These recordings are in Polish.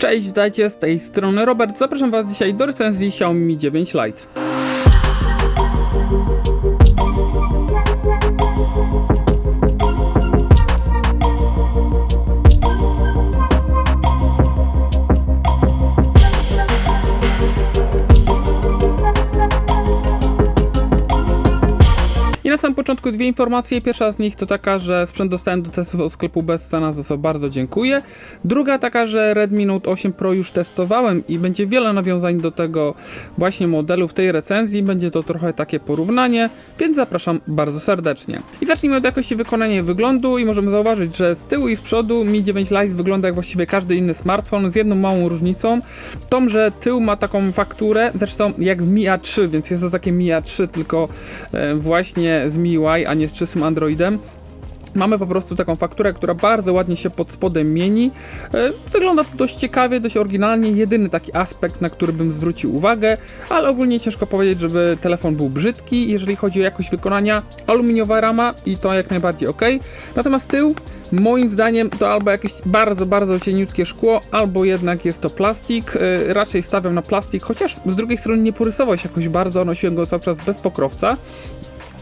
Cześć, witajcie z tej strony Robert. Zapraszam Was dzisiaj do recenzji Xiaomi Mi 9 Lite. Dwie informacje. Pierwsza z nich to taka, że sprzęt dostałem do testów od sklepu Bezcena, za co bardzo dziękuję. Druga taka, że Redmi Note 8 Pro już testowałem i będzie wiele nawiązań do tego właśnie modelu w tej recenzji. Będzie to trochę takie porównanie, więc zapraszam bardzo serdecznie. I zacznijmy od jakości wykonania i wyglądu i możemy zauważyć, że z tyłu i z przodu Mi 9 Lite wygląda jak właściwie każdy inny smartfon z jedną małą różnicą. Tą, że tył ma taką fakturę, zresztą jak w Mi A3, więc jest to takie Mi A3, tylko e, właśnie z MIUI, a nie z czystym Androidem. Mamy po prostu taką fakturę, która bardzo ładnie się pod spodem mieni. E, Wygląda to dość ciekawie, dość oryginalnie. Jedyny taki aspekt, na który bym zwrócił uwagę, ale ogólnie ciężko powiedzieć, żeby telefon był brzydki. Jeżeli chodzi o jakość wykonania, aluminiowa rama i to jak najbardziej ok. Natomiast tył, moim zdaniem, to albo jakieś bardzo, bardzo cieniutkie szkło, albo jednak jest to plastik. E, Raczej stawiam na plastik, chociaż z drugiej strony nie porysował się jakoś bardzo, nosiłem go cały czas bez pokrowca.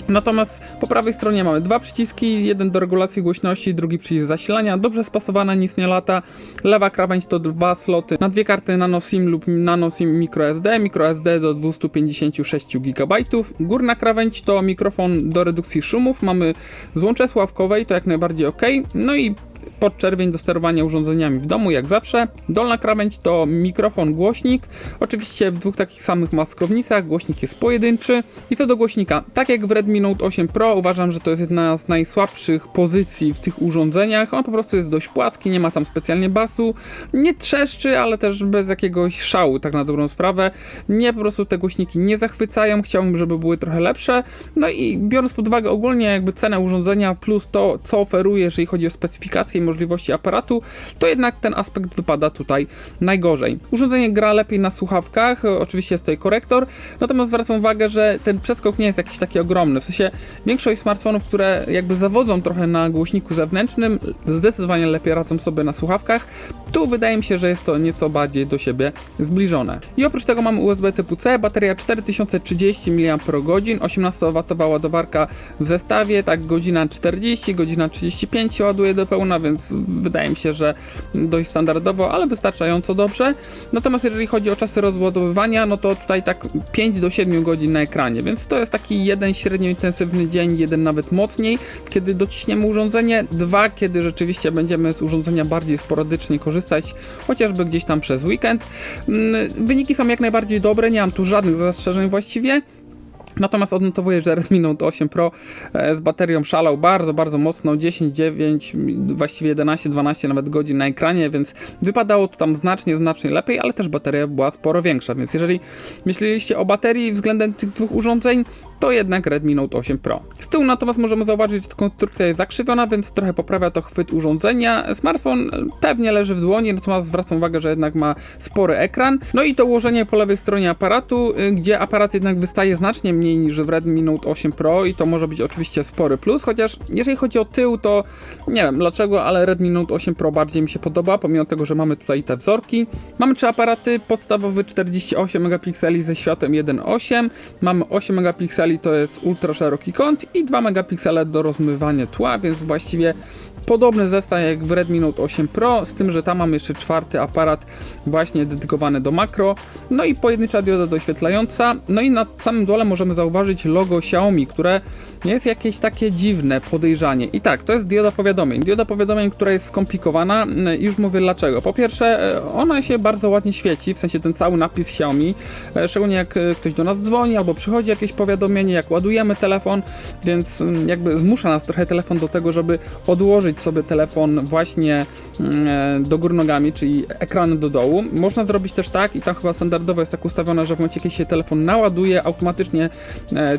Natomiast po prawej stronie mamy dwa przyciski, jeden do regulacji głośności, drugi przycisk zasilania, dobrze spasowana, nic nie lata. Lewa krawędź to dwa sloty na dwie karty nano SIM lub nano SIM microSD, microSD do 256 GB. Górna krawędź to mikrofon do redukcji szumów, mamy złącze sławkowe i to jak najbardziej ok. No i podczerwień do sterowania urządzeniami w domu, jak zawsze. Dolna krawędź to mikrofon, głośnik. Oczywiście w dwóch takich samych maskownicach. Głośnik jest pojedynczy. I co do głośnika, tak jak w Redmi Note 8 Pro, uważam, że to jest jedna z najsłabszych pozycji w tych urządzeniach. On po prostu jest dość płaski, nie ma tam specjalnie basu. Nie trzeszczy, ale też bez jakiegoś szału, tak na dobrą sprawę. Nie po prostu te głośniki nie zachwycają. Chciałbym, żeby były trochę lepsze. No i biorąc pod uwagę ogólnie jakby cenę urządzenia plus to, co oferuje, jeżeli chodzi o specyfikację możliwości aparatu, to jednak ten aspekt wypada tutaj najgorzej. Urządzenie gra lepiej na słuchawkach, oczywiście jest tutaj korektor, natomiast zwracam uwagę, że ten przeskok nie jest jakiś taki ogromny. W sensie większość smartfonów, które jakby zawodzą trochę na głośniku zewnętrznym, zdecydowanie lepiej radzą sobie na słuchawkach. Tu wydaje mi się, że jest to nieco bardziej do siebie zbliżone. I oprócz tego mamy USB typu C, bateria 4030 mAh, 18W ładowarka w zestawie, tak godzina 40, godzina 35 się ładuje do pełna, więc wydaje mi się, że dość standardowo, ale wystarczająco dobrze. Natomiast jeżeli chodzi o czasy rozładowywania, no to tutaj tak 5 do 7 godzin na ekranie, więc to jest taki jeden średnio intensywny dzień, jeden nawet mocniej, kiedy dociśniemy urządzenie, dwa, kiedy rzeczywiście będziemy z urządzenia bardziej sporadycznie korzystać, chociażby gdzieś tam przez weekend. Mm, Wyniki są jak najbardziej dobre, nie mam tu żadnych zastrzeżeń właściwie. Natomiast odnotowuję, że Redmi Note 8 Pro e, z baterią szalał bardzo, bardzo mocno, 10, 9, właściwie 11, 12 nawet godzin na ekranie, więc wypadało to tam znacznie, znacznie lepiej, ale też bateria była sporo większa, więc jeżeli myśleliście o baterii względem tych dwóch urządzeń, to jednak Redmi Note 8 Pro. Z tyłu natomiast możemy zauważyć, że konstrukcja jest zakrzywiona, więc trochę poprawia to chwyt urządzenia. Smartfon pewnie leży w dłoni, natomiast zwracam uwagę, że jednak ma spory ekran. No i to ułożenie po lewej stronie aparatu, y, gdzie aparat jednak wystaje znacznie mniej niż w Redmi Note 8 Pro i to może być oczywiście spory plus, chociaż jeżeli chodzi o tył, to nie wiem dlaczego, ale Redmi Note 8 Pro bardziej mi się podoba, pomimo tego, że mamy tutaj te wzorki. Mamy trzy aparaty, podstawowy 48 megapikseli ze światłem 1.8, mamy 8 megapikseli to jest ultra szeroki kąt i 2 megapiksele do rozmywania tła, więc właściwie podobny zestaw jak w Redmi Note 8 Pro, z tym, że tam mamy jeszcze czwarty aparat właśnie dedykowany do makro, no i pojedyncza dioda doświetlająca, no i na samym dole możemy zauważyć logo Xiaomi, które jest jakieś takie dziwne, podejrzanie. I tak, to jest dioda powiadomień. Dioda powiadomień, która jest skomplikowana, i już mówię dlaczego. Po pierwsze, e, ona się bardzo ładnie świeci, w sensie ten cały napis Xiaomi, e, szczególnie jak e, ktoś do nas dzwoni albo przychodzi jakieś powiadomienie, jak ładujemy telefon, więc mm, jakby zmusza nas trochę telefon do tego, żeby odłożyć sobie telefon właśnie mm, do góry nogami, czyli ekran do dołu. Można zrobić też tak i tam chyba standardowo jest tak ustawione, że w momencie, kiedy się telefon naładuje, automatycznie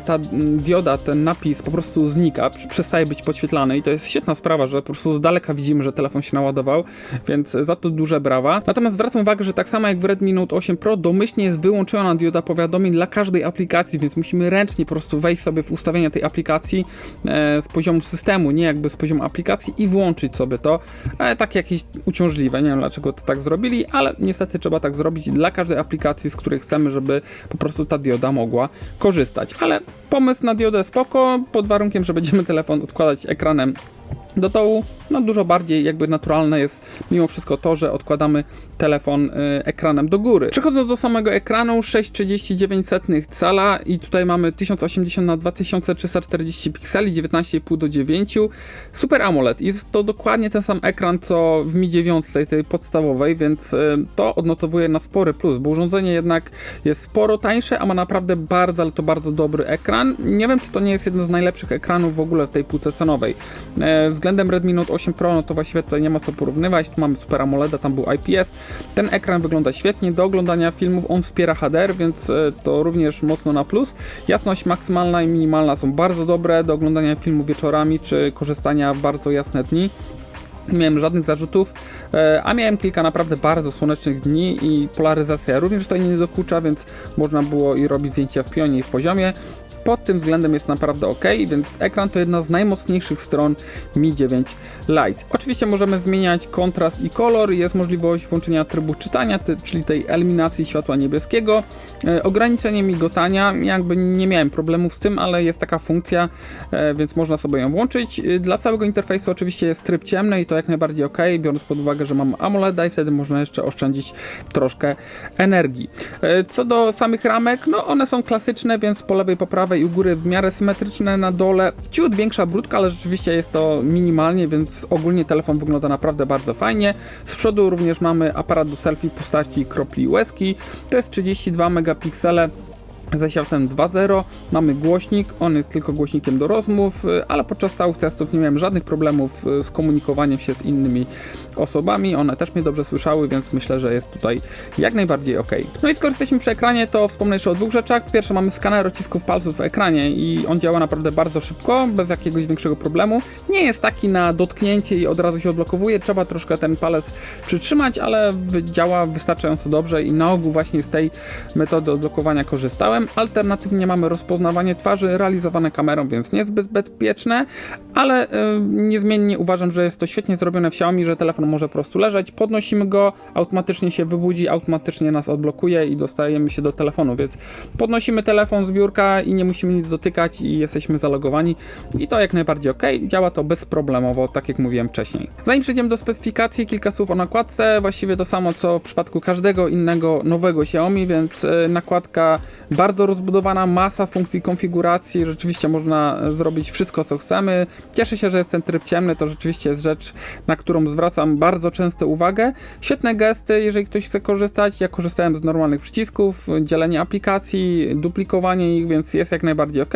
ta mm, dioda, ten napis po prostu znika, przestaje być podświetlany i to jest świetna sprawa, że po prostu z daleka widzimy, że telefon się naładował, więc za to duże brawa. Natomiast zwracam uwagę, że tak samo jak w Redmi Note 8 Pro domyślnie jest wyłączona dioda powiadomień dla każdej aplikacji, więc musimy ręcznie po prostu wejść sobie w ustawienia tej aplikacji e, z poziomu systemu, nie jakby z poziomu aplikacji i włączyć sobie to, ale tak jakieś uciążliwe, nie wiem dlaczego to tak zrobili, ale niestety trzeba tak zrobić dla każdej aplikacji, z której chcemy, żeby po prostu ta dioda mogła korzystać, ale pomysł na diodę spoko, pod warunkiem, że będziemy telefon odkładać ekranem do dołu, no dużo bardziej jakby naturalne jest mimo wszystko to, że odkładamy telefon y, ekranem do góry. Przechodząc do samego ekranu, 6,39 cala i tutaj mamy 1080 na 2340 pikseli, 19,5 do 9. Super AMOLED. Jest to dokładnie ten sam ekran co w Mi 9 tej podstawowej, więc y, to odnotowuje na spory plus, bo urządzenie jednak jest sporo tańsze, a ma naprawdę bardzo, ale to bardzo dobry ekran. Nie wiem, czy to nie jest jeden z najlepszych ekranów w ogóle w tej półce cenowej. E, względem Redmi Note 8 Pro, no to właściwie tutaj nie ma co porównywać. Tu mamy Super AMOLED, tam był IPS. Ten ekran wygląda świetnie. Do oglądania filmów on wspiera HDR, więc e, to również mocno na plus. Jasność maksymalna i minimalna są bardzo dobre do oglądania filmów wieczorami czy korzystania w bardzo jasne dni. Nie miałem żadnych zarzutów, e, a miałem kilka naprawdę bardzo słonecznych dni i polaryzacja również tutaj nie dokucza, więc można było i robić zdjęcia w pionie i w poziomie pod tym względem jest naprawdę ok, więc ekran to jedna z najmocniejszych stron Mi 9 Lite. Oczywiście możemy zmieniać kontrast i kolor, jest możliwość włączenia trybu czytania, czyli tej eliminacji światła niebieskiego, e, ograniczenie migotania, jakby nie miałem problemów z tym, ale jest taka funkcja, e, więc można sobie ją włączyć. E, dla całego interfejsu oczywiście jest tryb ciemny i to jak najbardziej ok, biorąc pod uwagę, że mam AMOLED i wtedy można jeszcze oszczędzić troszkę energii. Co do samych ramek, no one są klasyczne, więc po lewej, po prawej prawej u góry w miarę symetryczne, na dole ciut większa brudka, ale rzeczywiście jest to minimalnie, więc ogólnie telefon wygląda naprawdę bardzo fajnie. Z przodu również mamy aparat do selfie w postaci kropli łezki, to jest 32 megapiksele ze światłem 2.0 mamy głośnik, on jest tylko głośnikiem do rozmów, ale podczas całych testów nie miałem żadnych problemów e, z komunikowaniem się z innymi osobami, one też mnie dobrze słyszały, więc myślę, że jest tutaj jak najbardziej ok. No i skoro jesteśmy przy ekranie, to wspomnę jeszcze o dwóch rzeczach. Pierwsze mamy skaner odcisków palców w ekranie i on działa naprawdę bardzo szybko, bez jakiegoś większego problemu. Nie jest taki na dotknięcie i od razu się odblokowuje, trzeba troszkę ten palec przytrzymać, ale działa wystarczająco dobrze i na ogół właśnie z tej metody odblokowania korzystałem. Alternatywnie mamy rozpoznawanie twarzy realizowane kamerą, więc niezbyt bezpieczne, ale yy, niezmiennie uważam, że jest to świetnie zrobione w Xiaomi, że telefon może po prostu leżeć, podnosimy go, automatycznie się wybudzi, automatycznie nas odblokuje i dostajemy się do telefonu, więc podnosimy telefon z biurka i nie musimy nic dotykać i jesteśmy zalogowani. I to jak najbardziej ok, działa to bezproblemowo, tak jak mówiłem wcześniej. Zanim przejdziemy do specyfikacji, kilka słów o nakładce, właściwie to samo co w przypadku każdego innego nowego Xiaomi, więc yy, nakładka bardzo bardzo rozbudowana masa funkcji konfiguracji, rzeczywiście można zrobić wszystko, co chcemy. Cieszę się, że jest ten tryb ciemny, to rzeczywiście jest rzecz, na którą zwracam bardzo często uwagę. Świetne gesty, jeżeli ktoś chce korzystać. Ja korzystałem z normalnych przycisków, dzielenie aplikacji, duplikowanie ich, więc jest jak najbardziej ok.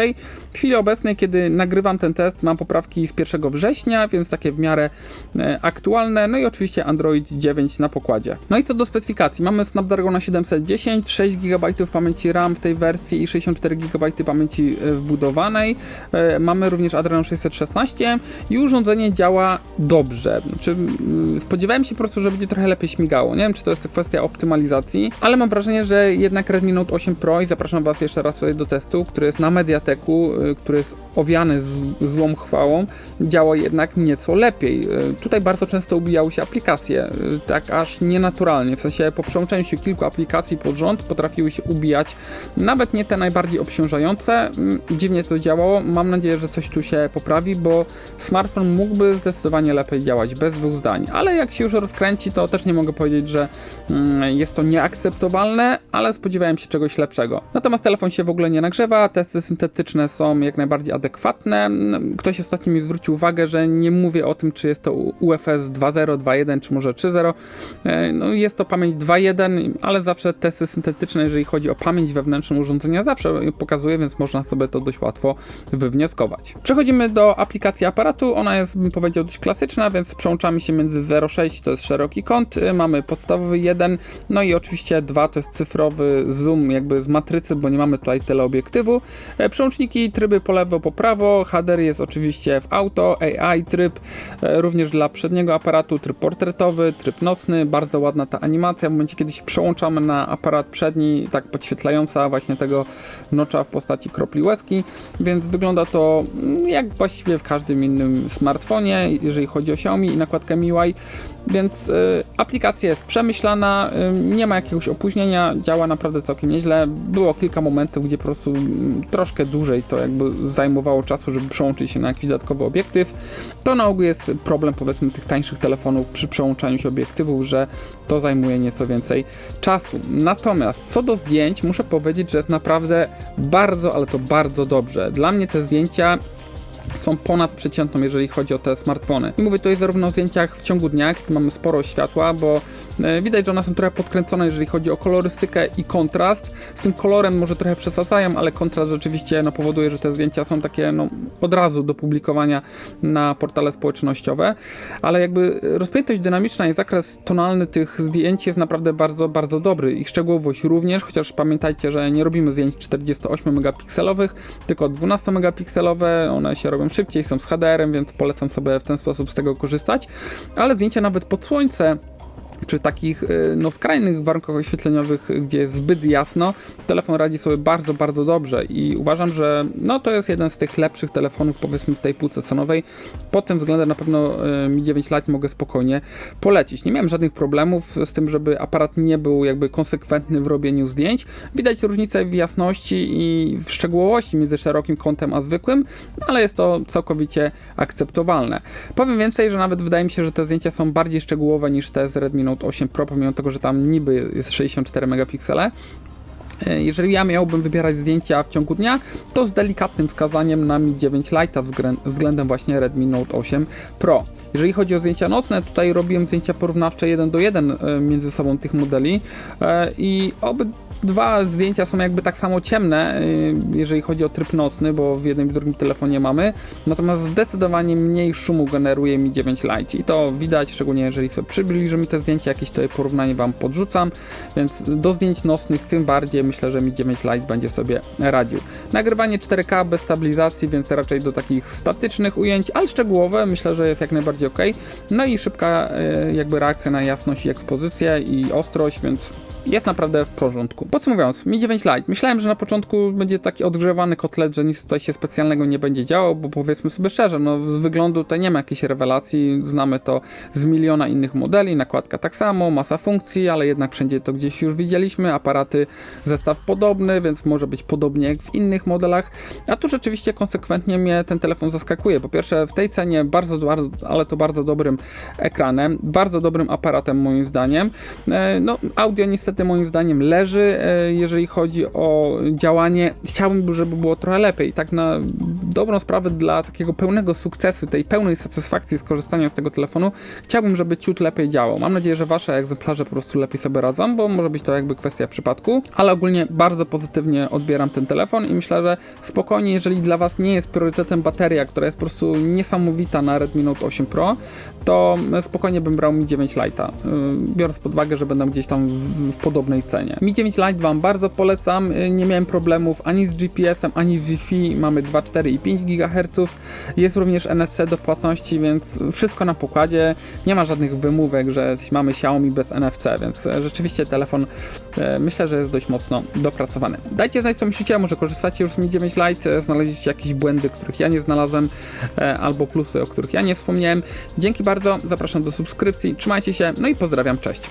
W chwili obecnej, kiedy nagrywam ten test, mam poprawki z 1 września, więc takie w miarę e, aktualne. No i oczywiście Android 9 na pokładzie. No i co do specyfikacji, mamy Snapdragon 710, 6 GB pamięci RAM w tej wersji i 64 GB pamięci e, wbudowanej. E, mamy również Adreno 616 i urządzenie działa dobrze. Znaczy, spodziewałem się po prostu, że będzie trochę lepiej śmigało. Nie wiem, czy to jest kwestia optymalizacji, ale mam wrażenie, że jednak Redmi Note 8 Pro i zapraszam Was jeszcze raz do testu, który jest na Mediateku, e, który jest owiany z, złą chwałą, działa jednak nieco lepiej. Tutaj bardzo często ubijały się aplikacje, tak aż nienaturalnie, w sensie po przełączeniu się kilku aplikacji pod rząd potrafiły się ubijać nawet nie te najbardziej obciążające. Mm, dziwnie to działało. Mam nadzieję, że coś tu się poprawi, bo smartfon mógłby zdecydowanie lepiej działać bez dwóch zdań. Ale jak się już rozkręci, to też nie mogę powiedzieć, że mm, jest to nieakceptowalne, ale spodziewałem się czegoś lepszego. Natomiast telefon się w ogóle nie nagrzewa, testy syntetyczne są jak najbardziej adekwatne. Mm, ktoś ostatnio mi zwrócił uwagę, że nie mówię o tym, czy jest to UFS 2.0, 2.1 czy może 3.0. E, no, jest to pamięć 2.1, ale zawsze testy syntetyczne, jeżeli chodzi o pamięć wewnętrzną, urządzenia zawsze pokazuje, więc można sobie to dość łatwo wywnioskować. Przechodzimy do aplikacji aparatu. Ona jest, bym powiedział, dość klasyczna, więc przełączamy się między 0,6 to jest szeroki kąt, mamy podstawowy 1, no i oczywiście 2 to jest cyfrowy zoom jakby z matrycy, bo nie mamy tutaj teleobiektywu. E, przełączniki, tryby po lewo, po prawo, HDR jest oczywiście w auto, AI tryb, e, również dla przedniego aparatu, tryb portretowy, tryb nocny, bardzo ładna ta animacja, w momencie kiedy się przełączamy na aparat przedni, tak podświetlająca właśnie właśnie tego nocza w postaci kropli łezki, więc wygląda to mm, jak właściwie w każdym innym smartfonie, jeżeli chodzi o Xiaomi i nakładkę MIUI, więc y, aplikacja jest przemyślana, y, nie ma jakiegoś opóźnienia, działa naprawdę całkiem nieźle. Było kilka momentów, gdzie po prostu mm, troszkę dłużej to jakby zajmowało czasu, żeby przełączyć się na jakiś dodatkowy obiektyw. To na ogół jest problem powiedzmy tych tańszych telefonów przy przełączaniu się obiektywów, że to zajmuje nieco więcej czasu. Natomiast co do zdjęć, muszę powiedzieć, że jest naprawdę bardzo, ale to bardzo dobrze. Dla mnie te zdjęcia są ponad przeciętną, jeżeli chodzi o te smartfony. I mówię tutaj zarówno o zdjęciach w ciągu dnia, kiedy mamy sporo światła, bo e, widać, że one są trochę podkręcone, jeżeli chodzi o kolorystykę i kontrast. Z tym kolorem może trochę przesadzają, ale kontrast rzeczywiście no, powoduje, że te zdjęcia są takie no, od razu do publikowania na portale społecznościowe. Ale jakby rozpiętość dynamiczna i zakres tonalny tych zdjęć jest naprawdę bardzo, bardzo dobry. Ich szczegółowość również, chociaż pamiętajcie, że nie robimy zdjęć 48 megapikselowych, tylko 12 megapikselowe. One się robią szybciej, są z HDR-em, więc polecam sobie w ten sposób z tego korzystać. Ale zdjęcia nawet pod słońce przy takich y, no, skrajnych warunkach oświetleniowych, gdzie jest zbyt jasno, telefon radzi sobie bardzo, bardzo dobrze i uważam, że no, to jest jeden z tych lepszych telefonów powiedzmy w tej półce cenowej. Pod tym względem na pewno y, Mi 9 Lite mogę spokojnie polecić. Nie miałem żadnych problemów z tym, żeby aparat nie był jakby konsekwentny w robieniu zdjęć. Widać różnicę w jasności i w szczegółowości między szerokim kątem a zwykłym, ale jest to całkowicie akceptowalne. Powiem więcej, że nawet wydaje mi się, że te zdjęcia są bardziej szczegółowe niż te z Redmi Note 8 Pro, pomimo tego, że tam niby jest 64 megapiksele. E, Jeżeli ja miałbym wybierać zdjęcia w ciągu dnia, to z delikatnym wskazaniem na Mi 9 Lite względem właśnie Redmi Note 8 Pro. Jeżeli chodzi o zdjęcia nocne, tutaj robiłem zdjęcia porównawcze 1 do 1 e, między sobą tych modeli e, i oby dwa zdjęcia są jakby tak samo ciemne, y, jeżeli chodzi o tryb nocny, bo w jednym i drugim telefonie mamy. Natomiast zdecydowanie mniej szumu generuje Mi 9 Lite i to widać, szczególnie jeżeli sobie przybliżymy te zdjęcia, jakieś tutaj porównanie Wam podrzucam, więc do zdjęć nocnych tym bardziej myślę, że Mi 9 Lite będzie sobie radził. Nagrywanie 4K bez stabilizacji, więc raczej do takich statycznych ujęć, ale szczegółowe myślę, że jest jak najbardziej ok. No i szybka y, jakby reakcja na jasność i ekspozycję i ostrość, więc jest naprawdę w porządku. Podsumowując, Mi 9 Lite. Myślałem, że na początku będzie taki odgrzewany kotlet, że nic tutaj się specjalnego nie będzie działo, bo powiedzmy sobie szczerze, no z wyglądu to nie ma jakiejś rewelacji, znamy to z miliona innych modeli, nakładka tak samo, masa funkcji, ale jednak wszędzie to gdzieś już widzieliśmy, aparaty, zestaw podobny, więc może być podobnie jak w innych modelach, a tu rzeczywiście konsekwentnie mnie ten telefon zaskakuje. Po pierwsze w tej cenie bardzo, bardzo ale to bardzo dobrym ekranem, bardzo dobrym aparatem moim zdaniem. E, No audio niestety moim zdaniem leży, e, jeżeli chodzi o działanie. Chciałbym, żeby było trochę lepiej. Tak na dobrą sprawę dla takiego pełnego sukcesu, tej pełnej satysfakcji z korzystania z tego telefonu, chciałbym, żeby ciut lepiej działał. Mam nadzieję, że wasze egzemplarze po prostu lepiej sobie radzą, bo może być to jakby kwestia przypadku, ale ogólnie bardzo pozytywnie odbieram ten telefon i myślę, że spokojnie, jeżeli dla was nie jest priorytetem bateria, która jest po prostu niesamowita na Redmi Note 8 Pro, to spokojnie bym brał Mi 9 Lite'a, yy, biorąc pod uwagę, że będą gdzieś tam w, w podobnej cenie. Mi 9 Lite Wam bardzo polecam, yy, nie miałem problemów ani z GPS-em, ani z Wi-Fi, mamy 2, 4 i 5 GHz, jest również NFC do płatności, więc wszystko na pokładzie, nie ma żadnych wymówek, że mamy Xiaomi bez NFC, więc e, rzeczywiście telefon e, myślę, że jest dość mocno dopracowany. Dajcie znać co myślicie, może korzystacie już z Mi 9 Lite, e, znaleźliście jakieś błędy, których ja nie znalazłem, albo plusy, o których ja nie wspomniałem. Dzięki bardzo, zapraszam do subskrypcji, trzymajcie się, no i pozdrawiam, cześć.